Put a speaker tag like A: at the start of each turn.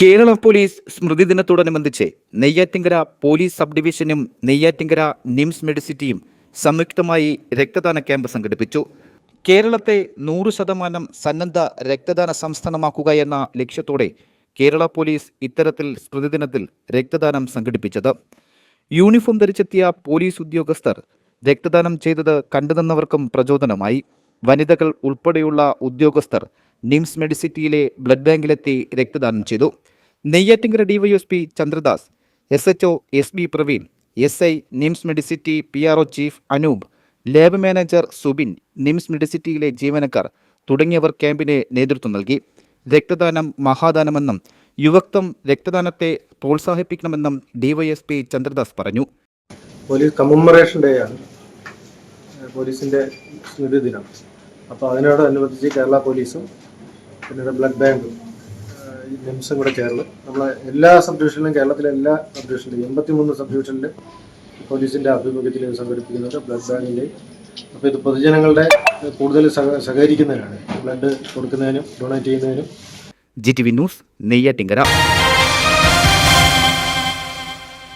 A: Kerala police സ്മൃതി ദിനത്തോടനുബന്ധിച്ച് Neyyattinkara police sub ഡിവിഷനും നെയ്യാറ്റിങ്കര നിംസ് മെഡിസിറ്റിയും സംയുക്തമായി രക്തദാന ക്യാമ്പ് സംഘടിപ്പിച്ചു. കേരളത്തെ നൂറ് ശതമാനം സന്നദ്ധ രക്തദാന സംസ്ഥാനമാക്കുക എന്ന ലക്ഷ്യത്തോടെ കേരള പോലീസ് ഇത്തരത്തിൽ സ്മൃതി ദിനത്തിൽ രക്തദാനം സംഘടിപ്പിച്ചത്. യൂണിഫോം ധരിച്ചെത്തിയ പോലീസ് ഉദ്യോഗസ്ഥർ രക്തദാനം ചെയ്തത് കണ്ടുനിന്നവർക്കും പ്രചോദനമായി. വനിതകൾ ഉൾപ്പെടെയുള്ള ഉദ്യോഗസ്ഥർ നിംസ് മെഡിസിറ്റിയിലെ ബ്ലഡ് ബാങ്കിലെത്തി രക്തദാനം ചെയ്തു. Neyyattinkara DYSP Chandradas S H O S B Praveen S I NIMS Medicity P R O chief Anoop lab manager Subin NIMS മെഡിസിറ്റിയിലെ ജീവനക്കാർ തുടങ്ങിയവർ ക്യാമ്പിന് നേതൃത്വം നൽകി. രക്തദാനം മഹാദാനമെന്നും യുവത്വം രക്തദാനത്തെ പ്രോത്സാഹിപ്പിക്കണമെന്നും ഡിവൈഎസ്പി ചന്ദ്രദാസ് പറഞ്ഞു.
B: പോലീസ് കമ്മമറേഷൻ ഡേ ആണ്. പോലീസിന്റെ സ്മൃതി ദിനം. അപ്പോൾ അതിനോടനുബന്ധിച്ച് കേരള പോലീസും പിന്നെ ബ്ലഡ് ബാങ്കും നിംസും കൂടെ ചേർന്ന് നമ്മളെ എല്ലാ സബ് ഡിവിഷനിലും കേരളത്തിലെ എല്ലാ സബ് ഡിവിഷനിലും എൺപത്തി മൂന്ന് സബ് ഡിവിഷനിലും പോലീസിന്റെ ആഭിമുഖ്യത്തിൽ സംഘടിപ്പിക്കുന്നത് ബ്ലഡ് ബാങ്കിന്റെയും അപ്പോൾ ഇത് പൊതുജനങ്ങളുടെ കൂടുതൽ സഹ സഹകരിക്കുന്നതിനാണ് ബ്ലഡ് കൊടുക്കുന്നതിനും ഡൊണേറ്റ് ചെയ്യുന്നതിനും.
A: G T V news Neyyattinkara.